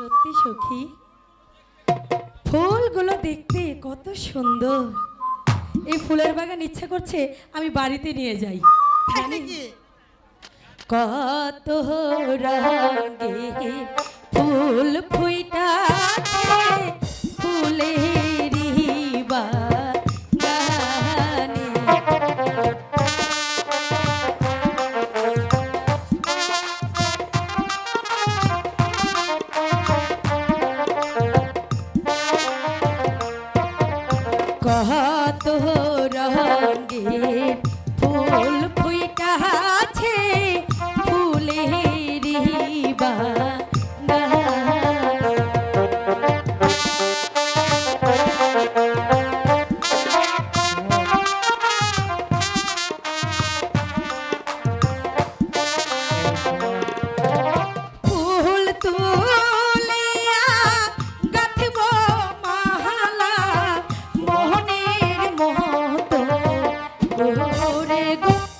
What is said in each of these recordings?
সত্যি সখী। ফুলগুলো দেখতে কত সুন্দর। এই ফুলের বাগান ইচ্ছা করছে আমি বাড়িতে নিয়ে যাই। কত রঙে ফুল ফুল Sexo.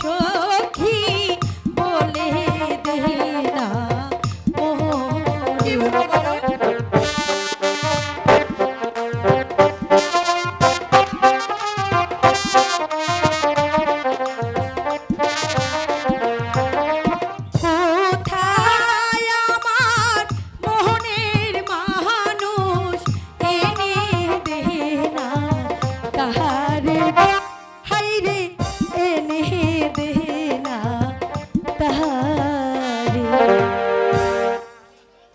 সখী বলে দেহ